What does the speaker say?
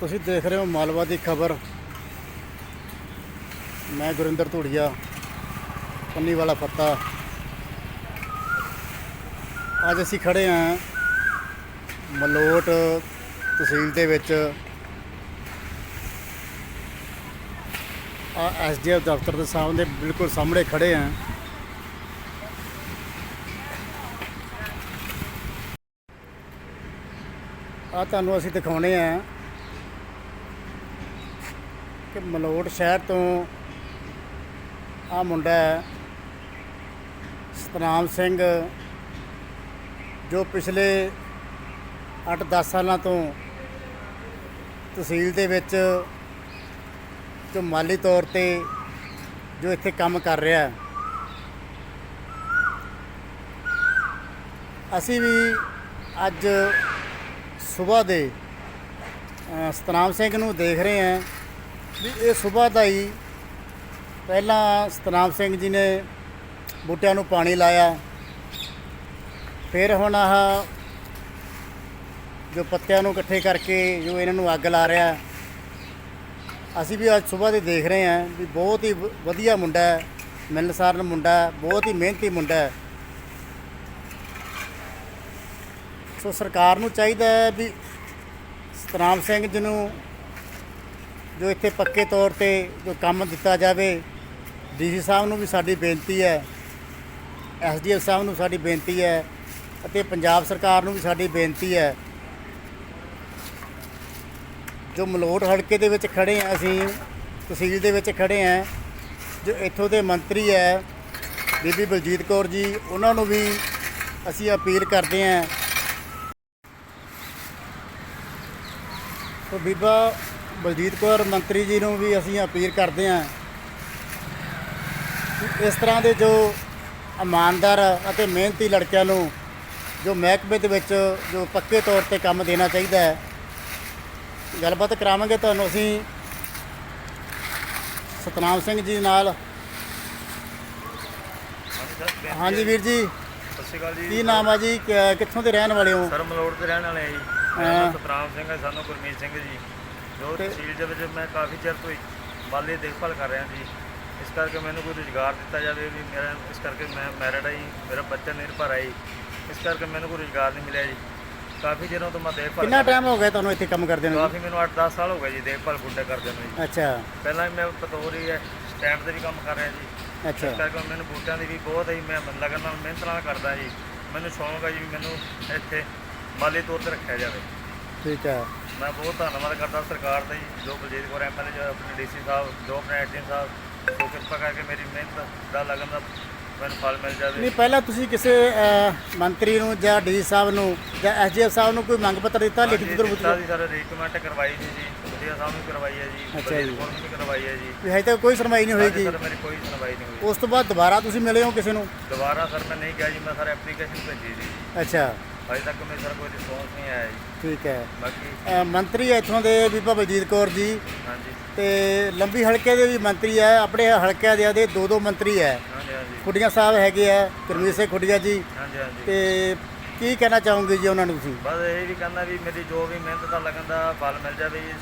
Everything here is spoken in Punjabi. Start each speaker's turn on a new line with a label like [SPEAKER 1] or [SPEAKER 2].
[SPEAKER 1] ਤੁਸੀਂ ਦੇਖ ਰਹੇ ਹੋ ਮਾਲਵਾ ਦੀ ਖਬਰ। ਮੈਂ ਗੁਰਿੰਦਰ ਧੂੜੀਆ, ਪੰਨੀ ਵਾਲਾ ਪੱਤਾ। ਅੱਜ ਅਸੀਂ ਖੜੇ ਹਾਂ ਮਲੋਟ ਤਹਿਸੀਲ ਦੇ ਵਿੱਚ। ਆ ਐਸਡੀਐਫ ਦਫ਼ਤਰ ਦੇ ਸਾਹਮਣੇ ਬਿਲਕੁਲ ਸਾਹਮਣੇ ਖੜੇ ਹਾਂ। ਆ ਤੁਹਾਨੂੰ ਅਸੀਂ ਦਿਖਾਉਣੇ ਆ ਕਿ ਮਲੋਟ ਸ਼ਹਿਰ ਤੋਂ ਆ ਮੁੰਡਾ ਸਤਨਾਮ ਸਿੰਘ, ਜੋ ਪਿਛਲੇ 8-10 ਸਾਲਾਂ ਤੋਂ ਤਹਿਸੀਲ ਦੇ ਵਿੱਚ ਜੋ ਮਾਲੀ ਤੌਰ ਤੇ ਜੋ ਇੱਥੇ ਕੰਮ ਕਰ ਰਿਹਾ ਹੈ। ਅਸੀਂ ਵੀ ਅੱਜ ਸਵੇਰ ਦੇ ਸਤਨਾਮ ਸਿੰਘ ਨੂੰ ਦੇਖ ਰਹੇ ਹਾਂ। ਵੀ ਇਹ ਸਵੇਰ ਦਾ ਹੀ ਪਹਿਲਾਂ ਸਤਨਾਮ ਸਿੰਘ ਜੀ ਨੇ ਬੂਟਿਆਂ ਨੂੰ ਪਾਣੀ ਲਾਇਆ। ਫਿਰ ਹੁਣ ਆਹ ਜੋ ਪੱਤਿਆਂ ਨੂੰ ਇਕੱਠੇ ਕਰਕੇ ਜੋ ਇਹਨਾਂ ਨੂੰ ਅੱਗ ਲਾ ਰਿਹਾ। ਅਸੀਂ ਵੀ ਅੱਜ ਸਵੇਰ ਦੇ ਦੇਖ ਰਹੇ ਹਾਂ ਵੀ ਬਹੁਤ ਹੀ ਵ- ਵਧੀਆ ਮੁੰਡਾ ਹੈ, ਮਿਲਨਸਾਰ ਮੁੰਡਾ ਹੈ, ਬਹੁਤ ਹੀ ਮਿਹਨਤੀ ਮੁੰਡਾ ਹੈ। ਸੋ ਸਰਕਾਰ ਨੂੰ ਚਾਹੀਦਾ ਹੈ ਵੀ ਸਤਨਾਮ ਸਿੰਘ ਜੀ ਨੂੰ ਜੋ ਇੱਥੇ ਪੱਕੇ ਤੌਰ ਤੇ ਜੋ ਕੰਮ ਦਿੱਤਾ ਜਾਵੇ, ਡੀਸੀ ਸਾਹਿਬ ਨੂੰ ਵੀ ਸਾਡੀ ਬੇਨਤੀ ਹੈ, ਐਸਡੀਐਫ ਸਾਹਿਬ ਨੂੰ ਸਾਡੀ ਬੇਨਤੀ ਹੈ ਅਤੇ ਪੰਜਾਬ ਸਰਕਾਰ ਨੂੰ ਵੀ ਸਾਡੀ ਬੇਨਤੀ ਹੈ। ਜੋ ਮਲੋਟ ਹਲਕੇ ਦੇ ਵਿੱਚ ਖੜੇ ਹਾਂ ਅਸੀਂ, ਤਹਿਸੀਲ ਦੇ ਵਿੱਚ ਖੜੇ ਹਾਂ, ਜੋ ਇੱਥੋਂ ਦੇ ਮੰਤਰੀ ਹੈ, ਬੀਬੀ ਬਲਜੀਤ ਕੌਰ ਜੀ, ਉਹਨਾਂ ਨੂੰ ਵੀ ਅਸੀਂ ਅਪੀਲ ਕਰਦੇ ਹਾਂ। ਤੋ ਬੀਬਾ ਬਲਜੀਤ ਕੌਰ ਮੰਤਰੀ ਜੀ ਨੂੰ ਵੀ ਅਸੀਂ ਅਪੀਲ ਕਰਦੇ ਹਾਂ ਇਸ ਤਰ੍ਹਾਂ ਦੇ ਜੋ ਇਮਾਨਦਾਰ ਅਤੇ ਮਿਹਨਤੀ ਲੜਕਿਆਂ ਨੂੰ ਜੋ ਮਹਿਕਮੇ ਦੇ ਵਿੱਚ ਜੋ ਪੱਕੇ ਤੌਰ ਤੇ ਕੰਮ ਦੇਣਾ ਚਾਹੀਦਾ ਹੈ ਗੱਲਬਾਤ ਕਰਾਵਾਂਗੇ ਤੁਹਾਨੂੰ ਅਸੀਂ। ਸਤਨਾਮ ਸਿੰਘ ਜੀ ਨਾਲ। ਹਾਂਜੀ ਵੀਰ ਜੀ
[SPEAKER 2] ਸਤਿ ਸ਼੍ਰੀ ਅਕਾਲ ਜੀ
[SPEAKER 1] ਕੀ ਨਾਮ ਆ ਜੀ? ਕਿੱਥੋਂ ਦੇ ਰਹਿਣ ਵਾਲੇ ਹੋ?
[SPEAKER 2] ਸਰ ਮਲੋੜ ਦੇ ਰਹਿਣ ਵਾਲੇ ਆ ਜੀ। ਮੇਰਾ
[SPEAKER 1] ਹਾਂ।
[SPEAKER 2] ਨਾਮ ਸਤਰਾਮ ਸਿੰਘ ਹੈ ਸਾਨੂੰ ਗੁਰਮੀਤ ਸਿੰਘ ਜੀ। ਜੋ
[SPEAKER 1] ਤੇ-
[SPEAKER 2] ਤਹਿਸੀਲ ਦੇ ਵਿੱਚ ਮੈਂ ਕਾਫੀ ਚਿਰ ਤੋਂ ਹੀ ਮਾਲੀ ਦੇਖਭਾਲ ਕਰ ਰਿਹਾ ਜੀ। ਇਸ ਕਰਕੇ ਮੈਨੂੰ ਕੋਈ ਰੁਜ਼ਗਾਰ ਦਿੱਤਾ ਜਾਵੇ ਵੀ ਮੇਰਾ ਇਸ ਕਰਕੇ ਮੈਂ ਮੈਰਿਡ ਜੀ ਮੇਰਾ ਬੱਚਾ ਨਿਰਭਰ ਆ ਜੀ। ਇਸ ਕਰਕੇ ਮੈਨੂੰ ਕੋਈ ਰੁਜ਼ਗਾਰ ਨਹੀਂ ਮਿਲਿਆ ਜੀ। ਕਾਫੀ ਦਿਨੋਂ ਤੋਂ ਮੈਂ ਦੇਖਭਾਲ
[SPEAKER 1] ਕਿੰਨਾ
[SPEAKER 2] ਕਰ।
[SPEAKER 1] ਟਾਈਮ ਹੋ ਗਿਆ ਤੁਹਾਨੂੰ ਇੱਥੇ ਕੰਮ ਕਰਦੇ ਨੂੰ
[SPEAKER 2] ਕਾਫੀ ਮੈਨੂੰ 8-10 ਸਾਲ ਹੋ ਗਏ ਜੀ ਦੇਖਭਾਲ ਬੁੱਢੇ ਕਰਦੇ ਨੂੰ ਜੀ।
[SPEAKER 1] ਅੱਛਾ।
[SPEAKER 2] ਪਹਿਲਾਂ ਵੀ ਮੈਂ ਪਤੋਰੀ ਹੈ ਸਟੈਂਡ ਤੇ ਵੀ ਕੰਮ ਕਰ ਰਿਹਾ ਜੀ।
[SPEAKER 1] ਅੱਛਾ।
[SPEAKER 2] ਇਸ ਕਰਕੇ ਮੈਨੂੰ ਬੂਟਿਆਂ ਦੀ ਵੀ ਬਹੁਤ ਹੀ ਮੈਂ ਲਗਨ ਨਾਲ ਮਿਹਨਤ ਨਾਲ ਕਰਦਾ ਜੀ। ਮੈਨੂੰ ਸ਼ੌਂਕ ਹੈ ਜੀ ਵੀ ਮੈਨੂੰ ਇੱਥੇ ਮਾਲੀ ਤੌਰ ਤੇ ਰੱਖਿਆ ਜਾਵੇ।
[SPEAKER 1] ਠੀਕ ਹੈ
[SPEAKER 2] ਮੈਂ ਬਹੁਤ ਧੰਨਵਾਦ ਕਰਦਾ ਸਰਕਾਰ ਦਾ ਜੀ ਜੋ ਬਲਜੀਤ ਕੌਰ ਐਮਐਲਏ ਜੋ ਆਪਣੇ ਡੀਸੀ ਸਾਹਿਬ ਜੋ ਆਪਣੇ ਐਡੀਐਮ ਸਾਹਿਬ ਜੋ ਕਿਰਪਾ ਕਰਕੇ ਮੇਰੀ ਮਿਹਨਤ ਦਾ ਲਗਨ ਦਾ ਮੈਨੂੰ ਫਲ ਮਿਲ ਜਾਵੇ।
[SPEAKER 1] ਨਹੀਂ ਪਹਿਲਾਂ ਤੁਸੀਂ ਕਿਸੇ ਅਹ, ਮੰਤਰੀ ਨੂੰ ਜਾਂ ਡੀ ਸਾਹਿਬ ਨੂੰ ਜਾਂ ਐਸਡੀਐਫ ਸਾਹਿਬ ਨੂੰ ਕੋਈ ਮੰਗ ਪੱਤਰ ਦਿੱਤਾ? ਲਿਖਤ ਦੇ
[SPEAKER 2] ਦਿੱਤਾ
[SPEAKER 1] ਵਿੱਚ
[SPEAKER 2] ਸੀ ਸਰ ਰੀਕਮੈਂਟ ਕਰਵਾਈ ਸੀ ਜੀ ਵਧੀਆ ਸਾਹਿਬ ਨੂੰ ਕਰਵਾਈ ਹੈ ਜੀ
[SPEAKER 1] ਅੱਛਾ
[SPEAKER 2] ਬਲਜੀਤ
[SPEAKER 1] ਜੀ।
[SPEAKER 2] ਕੌਰ ਨੂੰ ਵੀ ਕਰਵਾਈ ਹੈ ਜੀ।
[SPEAKER 1] ਵੀ ਹਜੇ ਤੱਕ ਕੋਈ ਸੁਣਵਾਈ ਨਹੀਂ
[SPEAKER 2] ਹਾਂਜੀ
[SPEAKER 1] ਹੋਏਗੀ
[SPEAKER 2] ਸਰ ਮੇਰੀ ਕੋਈ ਸੁਣਵਾਈ ਨਹੀਂ ਹੋਈ।
[SPEAKER 1] ਉਸ ਤੋਂ ਬਾਅਦ ਦੁਬਾਰਾ ਤੁਸੀਂ ਮਿਲੇ ਹੋ ਕਿਸੇ ਨੂੰ?
[SPEAKER 2] ਦੁਬਾਰਾ ਸਰ ਮੈਂ ਨਹੀਂ ਗਿਆ ਜੀ ਮੈਂ ਸਰ ਐਪਲੀਕੇਸ਼ਨ ਭੇਜੀ ਸੀ।
[SPEAKER 1] ਅੱਛਾ।
[SPEAKER 2] ਅਜੇ ਤੱਕ ਮੇਰੇ ਸਰ ਕੋਈ ਰਿਸਪੌਂਸ ਨਹੀਂ ਆਇਆ ਜੀ।
[SPEAKER 1] ਠੀਕ ਹੈ।
[SPEAKER 2] ਬਾਕੀ
[SPEAKER 1] ਮੰਤਰੀ ਇੱਥੋਂ ਦੇ ਬੀਬਾ ਬਲਜੀਤ ਕੌਰ ਜੀ।
[SPEAKER 2] ਹਾਂਜੀ।
[SPEAKER 1] ਤੇ ਲੰਬੀ ਹਲਕੇ ਦੇ ਵੀ ਮੰਤਰੀ ਹੈ ਆਪਣੇ ਹਲਕਿਆਂ ਦੇ ਦੇ ਦੋ ਦੋ ਮੰਤਰੀ ਹੈ।
[SPEAKER 2] ਹਾਂਜੀ ਹਾਂਜੀ।
[SPEAKER 1] ਖੁੱਡੀਆਂ ਸਾਹਿਬ ਹੈਗੇ ਆ ਗੁਰਮੀਤ ਸਿੰਘ ਖੁੱਡੀਆਂ ਜੀ।
[SPEAKER 2] ਹਾਂਜੀ ਹਾਂਜੀ।
[SPEAKER 1] ਤੇ ਕੀ ਕਹਿਣਾ ਚਾਹੋਗੇ ਜੀ ਉਹਨਾਂ ਨੂੰ ਤੁਸੀਂ?
[SPEAKER 2] ਬਸ ਇਹ ਵੀ ਕਹਿੰਦਾ ਵੀ ਮੇਰੀ ਜੋ ਵੀ ਮਿਹਨਤ ਦਾ ਲੱਗਣ ਦਾ ਫਲ ਮਿਲ ਜਾਵੇ ਜੀ।